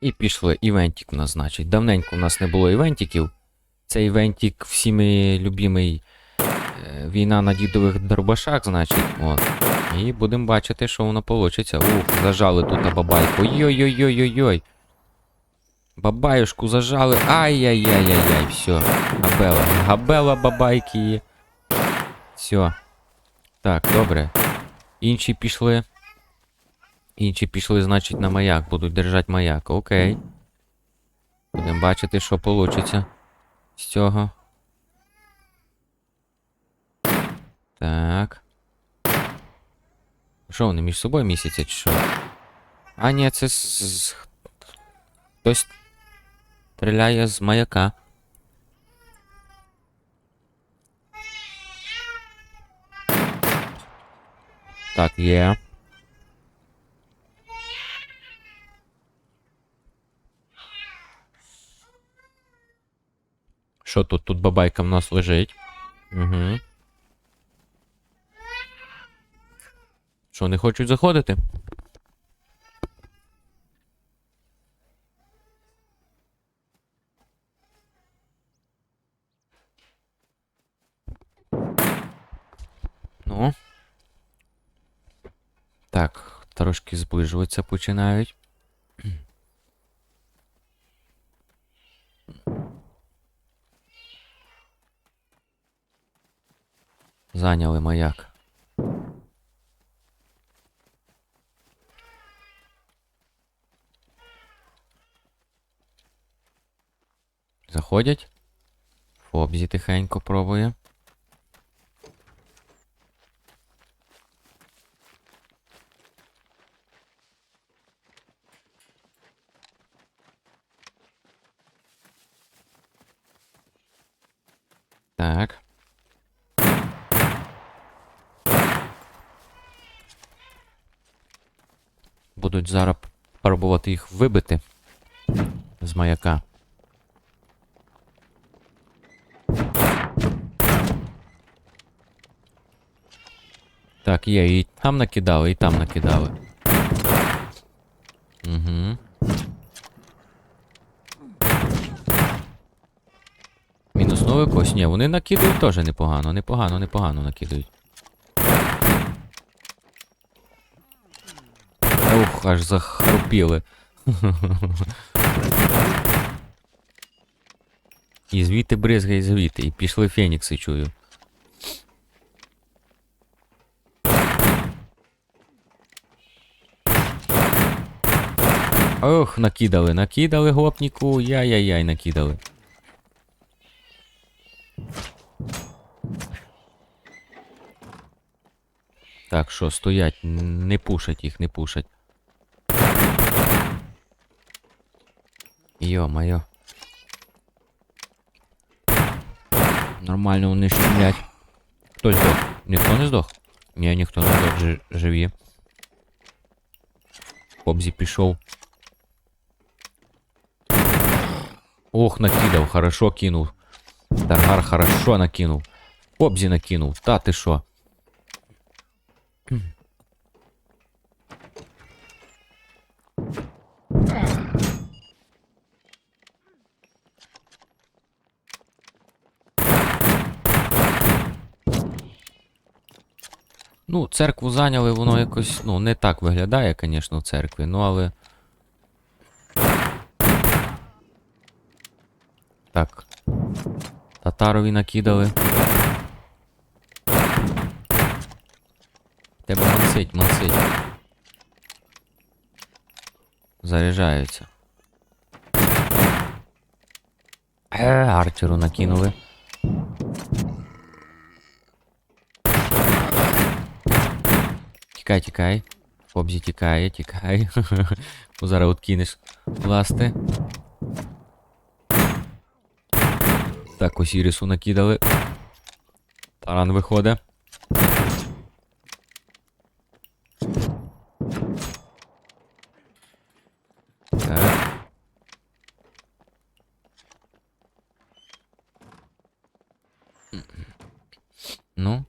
І пішли. Івентик у нас, значить. Давненько у нас не було івентиків. Це івентик всіми любимий е, війна на дідових дробашах, значить. От. І будемо бачити, що воно вийде. Ух, зажали тут бабайку. Йой-йой-йой-йой-йой. Бабаюшку зажали. Ай-яй-яй-яй-яй. Все. Габела. Габела бабайки. Все. Так, добре. Інші пішли. Інші пішли, значить, на маяк. Будуть держати маяк. Окей. Будемо бачити, що вийде з цього. Так. Що вони між собою місяцять, чи що? А, ні, це з... Хтось стріляє з маяка. Так, є. Що тут? Тут бабайка в нас лежить. Угу. Що, не хочуть заходити? Ну. Так, трошки зближуватися починають. Зайняли маяк. Заходять. Фобзі тихенько пробує. Так. Будуть зараз пробувати їх вибити з маяка. Так, є, і там накидали, і там накидали. Угу. Мінуснули когось? Ні, вони накидають теж непогано, непогано, непогано накидають. Ух, аж захрупіли. І звідти бризга, і звідти. І пішли фенікси, чую. Ох, накидали, накидали гопніку, яй-яй-яй, накидали. Так, що, стоять, не пушать їх, не пушать. Йо-моє. Нормально вони шумлять. Хтось здох? Ніхто не здох? Ні, ніхто не здох, жи- живі. Хобзі пішов. Ох, накидав, хорошо кинув. Таргар хорошо накинув. Хобзі накинув. Та ти що? Ну, церкву зайняли, воно якось, ну, не так виглядає, звісно, в церкві, ну але. Так. Татарові накидали. Тебе мансить, мансить. Заряджаються. Е, арчеру накинули. Тікай, тікай. Фобзі тікає, тікай. Бо зараз от кинеш ласти. Так, ось Ірису накидали. Таран виходить. Так. Ну.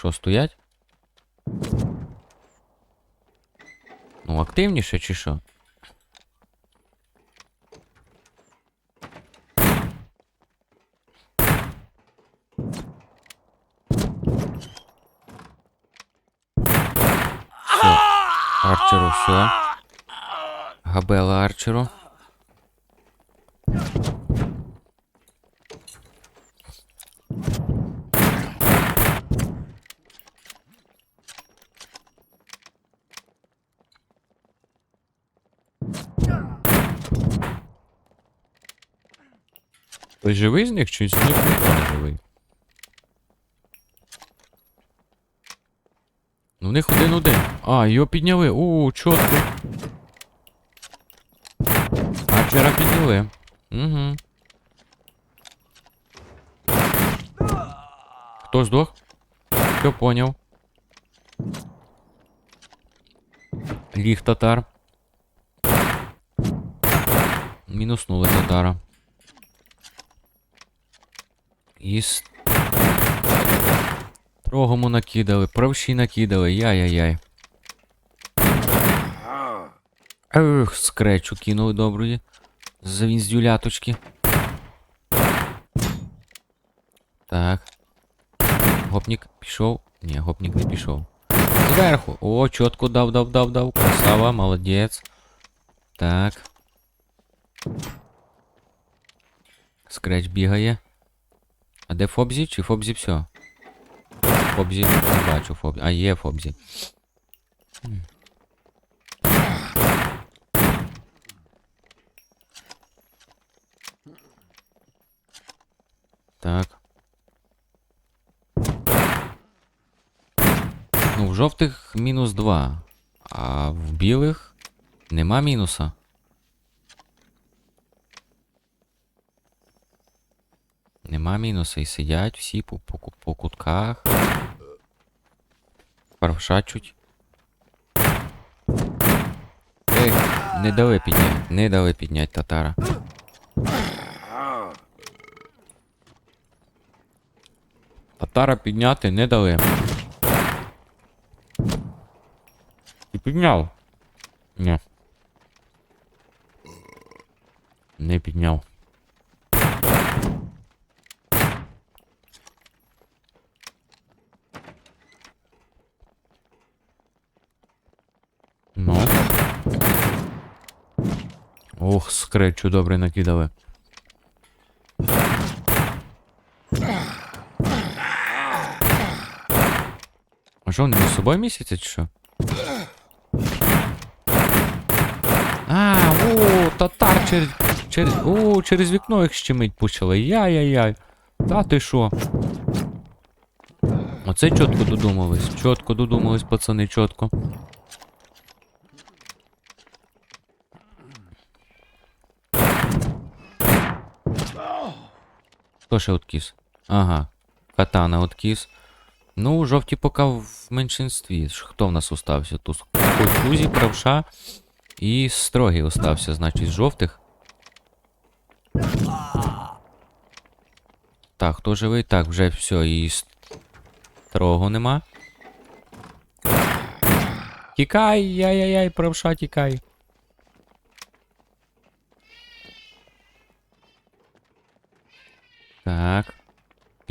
Що, стоять? Ну, активніше чи що? Арчеру все. Габела Арчеру. Той живий з них чи з них не живий? Ну в них один-один. А, його підняли. У, чітко. Арчера підняли. Угу. Хто здох? Все поняв. Ліг татар. Мінуснули татара. І Строгому накидали, правші накидали, яй-яй-яй. Ех, скречу кинули доброї. За вінздюляточки. Так. Гопнік пішов. Ні, гопнік не пішов. Зверху. О, чітко дав, дав, дав, дав. Красава, молодець. Так. Скреч бігає. А де Фобзі? Чи Фобзі все? Фобзі не бачу Фобзі. А, є Фобзі. Так. Ну, в жовтих мінус 2. А в білих нема мінуса. Нема мінуса і сидять всі по, по, по кутках. Парвшачуть. Ех, не дали підняти, не дали підняти татара. Татара підняти не дали. І підняв. Ні. Не підняв. Ну. Ох, скречу добре накидали. А що, вони між собою місяця чи що? А, о, татар через. через. О, через вікно їх щемить почали. Яй-яй-яй. Та ти що? Оце чітко додумались. Чітко додумались, пацани, чітко. Хто ще откіс? Ага. Катана откіс. Ну, жовті поки в меншинстві. Хто в нас остався? Тут Кузі, правша і строгий остався, значить, з жовтих. Так, хто живий? Так, вже все, і строго нема. Тікай, яй-яй-яй, правша, тікай. Так.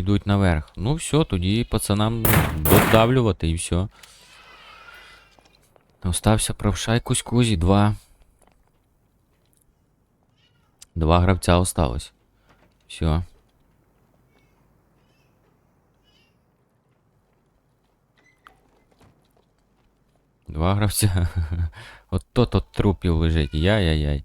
Ідуть наверх. Ну все, тоді пацанам додавлювати і все. Остався правша і кузі, два. Два гравця осталось. Все. Два гравця. От то от трупів лежить. Яй-яй-яй.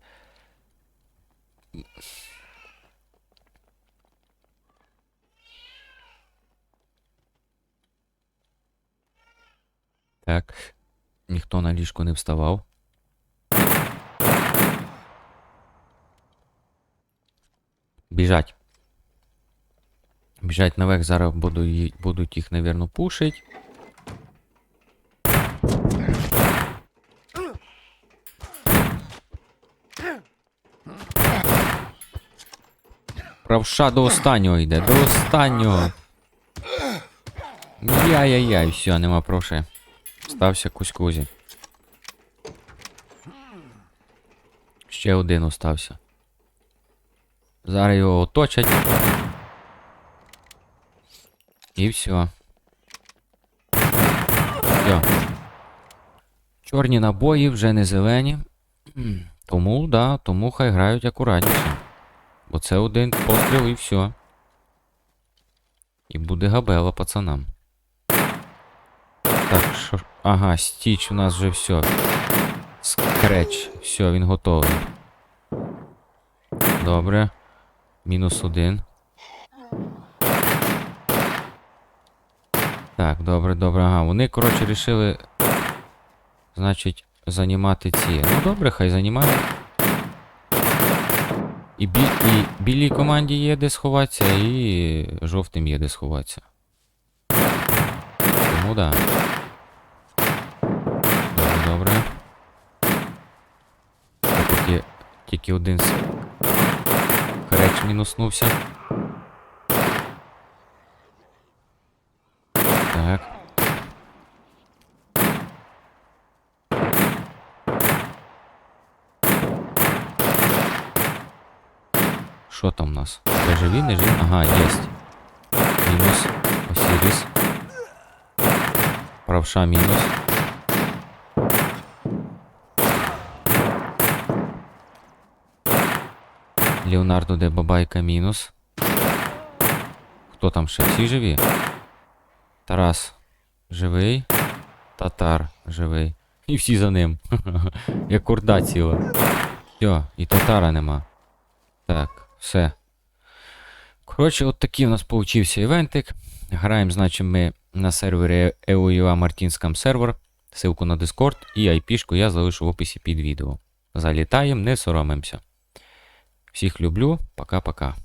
Так. Ніхто на ліжко не вставав. Біжать. Біжать наверх, зараз буду, будуть їх, навірно, пушить. Правша до останнього йде, до останнього. Яй-яй-яй, все, нема проши. Стався кузькузі. Ще один остався. Зараз його оточать. І все. Все. Чорні набої вже не зелені. Тому, да, тому хай грають акуратніше. Бо це один постріл і все. І буде габела пацанам. Ага, стіч у нас вже все. Скреч. Все, він готовий. Добре. Мінус один. Так, добре, добре. Ага, вони, коротше, рішили. Значить, занімати ці. Ну добре, хай занімають. І, бі... і білій команді є де сховатися, і жовтим є де сховатися. Тому да. Добре, добре. Так, Поки тільки один с... Хреч мінуснувся. Так. Що там у нас? Це живі, не живі? Ага, єсть. Мінус. Осіріс. Правша мінус. Леонардо де Бабайка мінус. Хто там ще? Всі живі? Тарас живий. Татар живий. І всі за ним. Як орда ціла. Все, і татара нема. Так, все. Коротше, от такий у нас получився івентик. Граємо, значить, ми на сервері E EUA Martinscam сервер. Ссылку на Discord і IP-шку я залишу в описі під відео. Залітаємо, не соромимося. Всіх люблю, пока-пока.